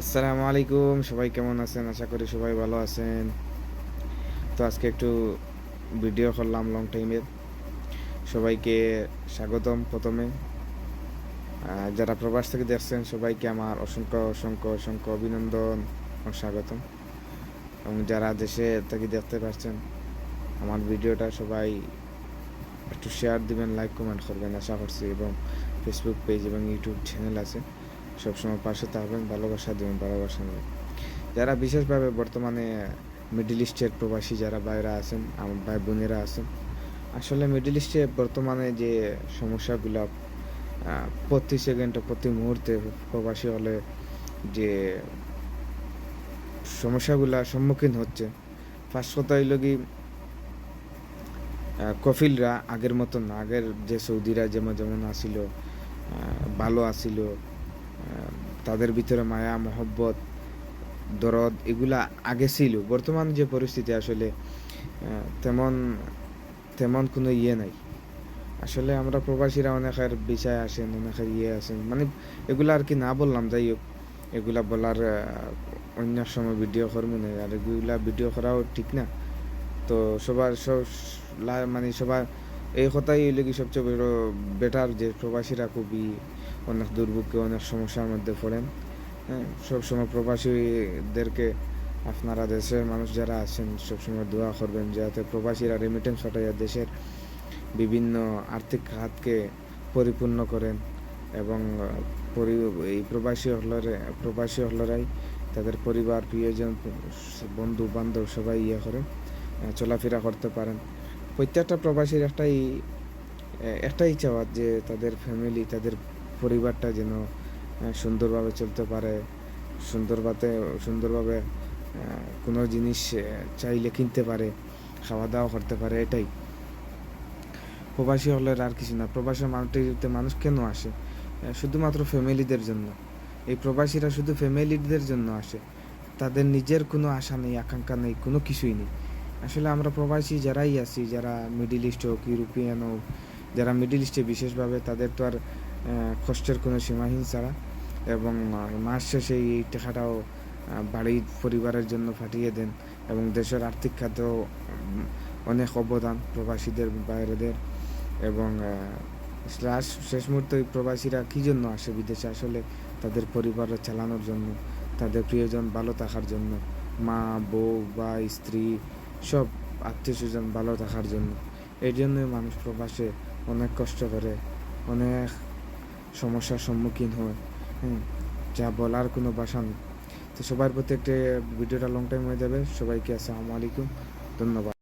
আসসালামু আলাইকুম, সবাই কেমন আছেন? আশা করি সবাই ভালো আছেন। তো আজকে একটু ভিডিও করলাম লং টাইমের সবাইকে স্বাগতম প্রথমে। যারা প্রবাস থেকে দেখছেন, সবাইকে আমার অসংখ্য অসংখ্য অসংখ্য অভিনন্দন ও স্বাগতম। এবং যারা দেশে থেকে দেখতে পাচ্ছেন, আমার ভিডিওটা সবাই একটু শেয়ার দিবেন লাইক কমেন্ট করবেন, আশা করছি। এবং ফেসবুক পেজ এবং ইউটিউব চ্যানেল আছে। সবসময় পাশে থাকবেন, ভালোবাসা দেবেন, ভালোবাসা নেবেন। যারা বিশেষভাবে বর্তমানে মিডল ইস্টের প্রবাসী, যারা বাইরে আছেন, আমার ভাই বোনেরা আছেন, আসলে মিডল ইস্টে বর্তমানে যে সমস্যাগুলো প্রতি সেকেন্ডে প্রতি মুহূর্তে প্রবাসী হলে যে সমস্যাগুলা সম্মুখীন হচ্ছে ফার্স্ট কথা হইল কি কফিলরা আগের মতন আগের যে সৌদিরা যেমন যেমন আসিল ভালো আসিল তাদের ভিতরে মায়া, মহব্বত, দরদ এগুলা আগে ছিল। বর্তমান যে পরিস্থিতি আসলে তেমন তেমন কোনো ইয়ে নাই। আসলে আমরা প্রবাসীরা অনেকের বিষয় আসেন, অনেকের ইয়ে আসেন। মানে এগুলা আর কি না বললাম যাই হোক এগুলা বলার অন্য সময় ভিডিও করব না। আর এগুলা ভিডিও করাও ঠিক না। তো সবার সব মানে সবার এই কথাই হইলে কি সবচেয়ে বড় বেটার যে প্রবাসীরা খুবই অনেক দুর্ভোগে, অনেক সমস্যার মধ্যে পড়েন। হ্যাঁ সবসময় প্রবাসীদেরকে আপনারা দেশের মানুষ যারা আছেন, সবসময় দোয়া করবেন যাতে প্রবাসীরা রেমিটেন্স পাঠাইয়া দেশের বিভিন্ন আর্থিক খাতকে পরিপূর্ণ করেন এবং এই প্রবাসী হলরে, প্রবাসী হলরাই তাদের পরিবার, প্রিয়জন, বন্ধু, বান্ধব সবাই ইয়ে করে চলাফেরা করতে পারেন। প্রত্যেকটা প্রবাসীর একটাই একটাই চাওয়া যে তাদের ফ্যামিলি তাদের পরিবারটা যেন সুন্দরভাবে চলতে পারে, সুন্দরভাবে সুন্দরভাবে কোনো জিনিস চাইলে কিনতে পারে খাওয়া দাওয়া করতে পারে, এটাই। প্রবাসী হলে আর কিছু না, প্রবাসী মানুষটিতে মানুষ কেন আসে? শুধুমাত্র ফ্যামিলিদের জন্য। এই প্রবাসীরা শুধু ফ্যামিলিদের জন্য আসে। তাদের নিজের কোনো আশা নেই, আকাঙ্ক্ষা নেই, কোনো কিছুই নেই। আসলে আমরা প্রবাসী যারাই আছি, যারা মিডিল ইস্ট হোক, ইউরোপিয়ান হোক যারা মিডিল ইস্টে বিশেষভাবে তাদের তো আর কষ্টের কোনো সীমাহীন ছাড়া। এবং মাস শেষে এই টাকাটাও বাড়ির পরিবারের জন্য পাঠিয়ে দেন এবং দেশের আর্থিক খাতেও অনেক অবদান প্রবাসীদের বাইরেদের। এবং লাস্ট, শেষ মুহূর্তে প্রবাসীরা কী জন্য আসে বিদেশে? আসলে তাদের পরিবার চালানোর জন্য, তাদের প্রিয়জন ভালো থাকার জন্য, মা, বউ বা স্ত্রী, সব আত্মীয় স্বজন ভালো থাকার জন্য। এই জন্যই মানুষ প্রবাসে অনেক কষ্ট করে, অনেক সমস্যার সম্মুখীন হয়, হুম, যা বলার কোনো ভাষা নেই। তো সবার প্রতি একটা ভিডিওটা লং টাইম হয়ে যাবে। সবাইকে আসসালামু আলাইকুম। ধন্যবাদ।